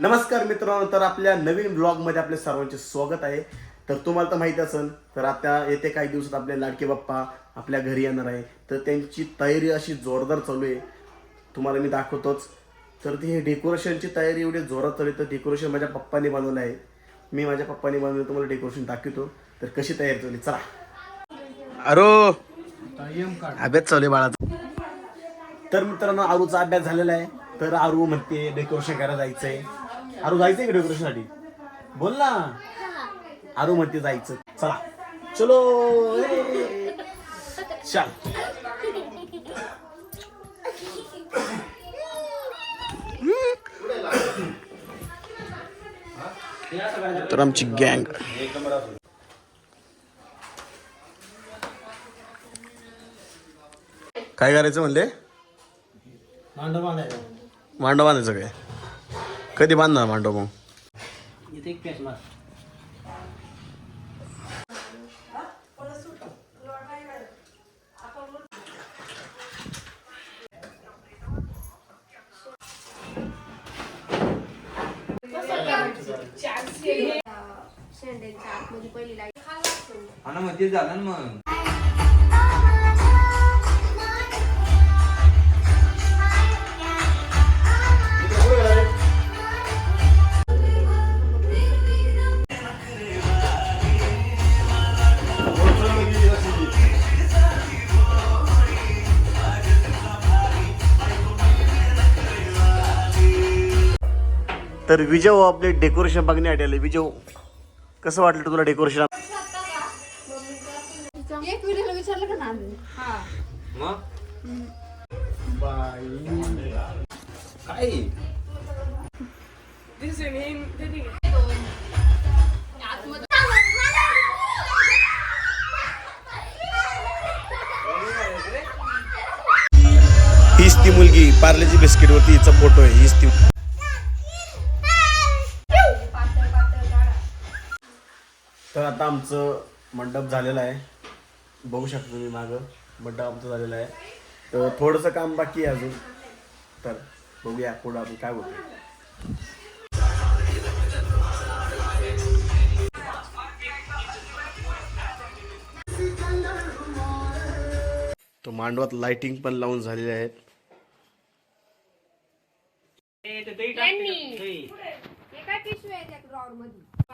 नमस्कार मित्रांनो तर आपल्या नवीन ब्लॉगमध्ये आपले सर्वांचे स्वागत आहे. तर तुम्हाला तर माहिती असेल तर आता येते काही दिवसात आपले लाडके बाप्पा आपल्या घरी येणार आहे. तर त्यांची तयारी अशी जोरदार चालू आहे. तुम्हाला मी दाखवतोच. तर ती हे डेकोरेशनची तयारी एवढी जोरात चालू आहे तर डेकोरेशन माझ्या पप्पाने बनवलं आहे. मी माझ्या पप्पांनी बनवलं तुम्हाला डेकोरेशन दाखवतो. तर कशी तयारी चालली चला. अरो! अभ्यास चालू आहे बाळाचा. तर मित्रांनो आरूचा अभ्यास झालेला आहे. तर आरू म्हणते डेकोरेशन करायला जायचंय. आरू जायचंय का डेकोरेशनसाठी बोल ना. आरू म्हणते जायचं. चला. चलो. चल. तर आमची गँग. काय करायचं म्हणले? मांडव बांधायचं काय? कधी बांधणार मांडव मग? इथे एक पॅच मार. शेंड्यांच्या आतमध्ये पहिली लाइट. हा ना मग ते झालं ना मग. तर विजय भाऊ आपले डेकोरेशन बघण्यासाठी आले विजय भाऊ, कसं वाटलं तुला डेकोरेशन एक व्हिडिओला विचारलं का ना हा. मग? काय? हीच ती मुलगी पार्लेजी बिस्किट वरती हिचा फोटो आहे. हीच ती तर आता आमचं मंडप झालेलं आहे. बघू शकता तुम्ही मागं. मंडप आमचं झालेलं आहे. तर थोडंसं काम बाकी आहे अजून. तर बघूया पुढं आपण काय होतं तो मांडवात लाइटिंग पण लावून झालेले आहेत. एका पिशवी आहे त्या ड्रॉवर मध्ये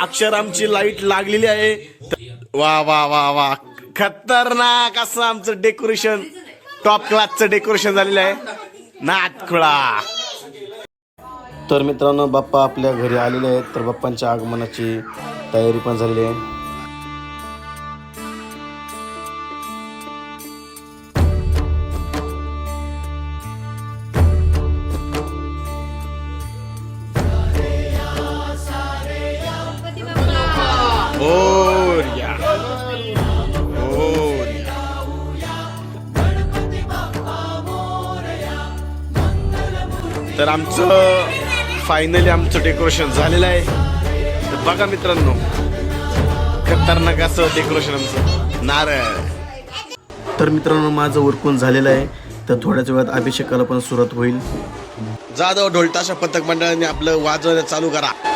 अक्षर आमची लाइट लागलेली आहे. वा वा वा वा. खतरनाक असं आमचं डेकोरेशन टॉप क्लासचं डेकोरेशन झालेलं आहे. नातखुळा तर मित्रांनो बाप्पा आपल्या घरी आलेले आहेत. तर बाप्पांच्या आगमनाची तयारी पण झालेली आहे. तर आमचं फायनली आमचं डेकोरेशन झालेलं आहे. तर बघा मित्रांनो खतरनाक असं डेकोरेशन आमचं. नारळ. तर मित्रांनो माझं उरकून झालेलं आहे. तर थोड्याच वेळात अभिषेकाला पण सुरुवात होईल. जाधव ढोलताशा पथक मंडळाने आपलं वाजवणं चालू करा.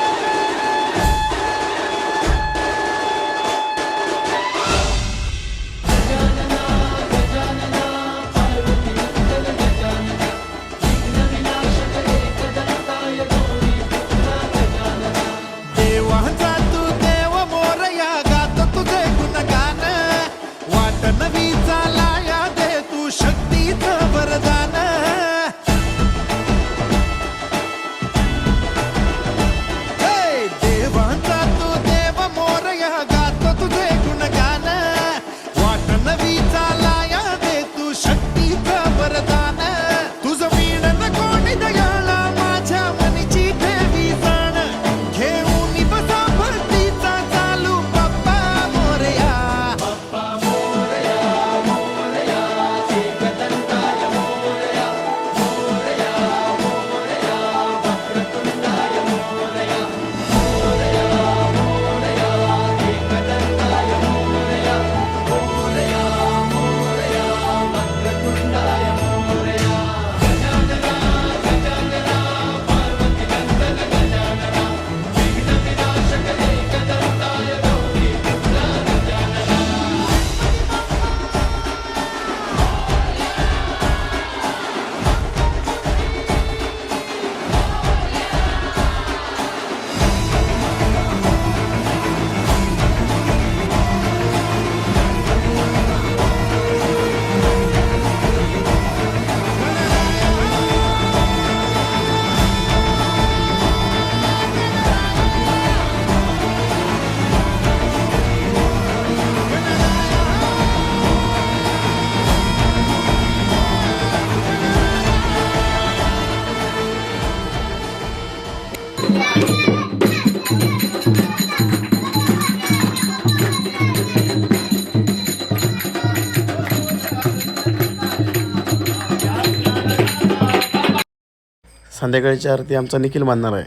संध्याकाळची आरती आमचा निखिल मानणार आहे.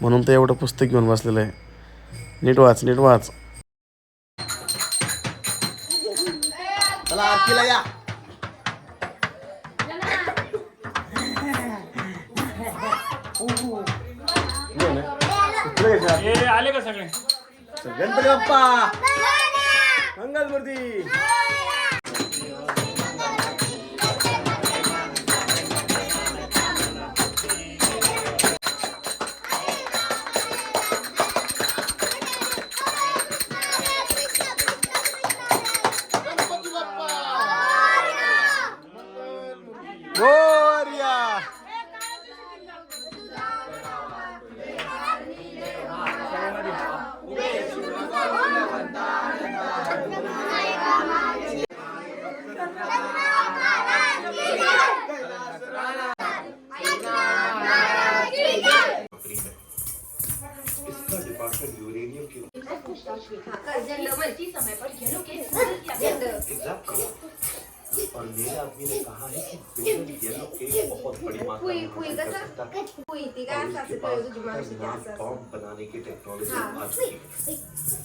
म्हणून तर एवढं पुस्तक घेऊन बसलेलं आहे. नीट वाच नीट वाच. चला आरतीला या. आले का सगळे? गणपती बाप्पा! मंगलमूर्ती! पुई पुई कसं पुई ती काय असं असं कळलं तुझी मावशी ती असं असं. बनाने की टेक्नोलॉजी हाँ। की।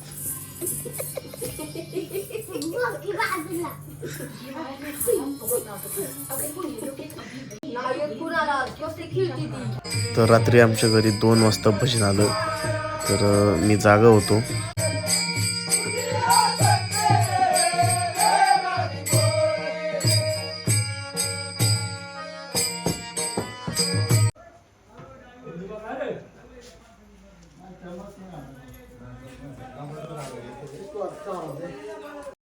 कसली खेळती ती तर रात्री आमच्या घरी दोन वाजता भजन आलं. तर मी जागा होतो.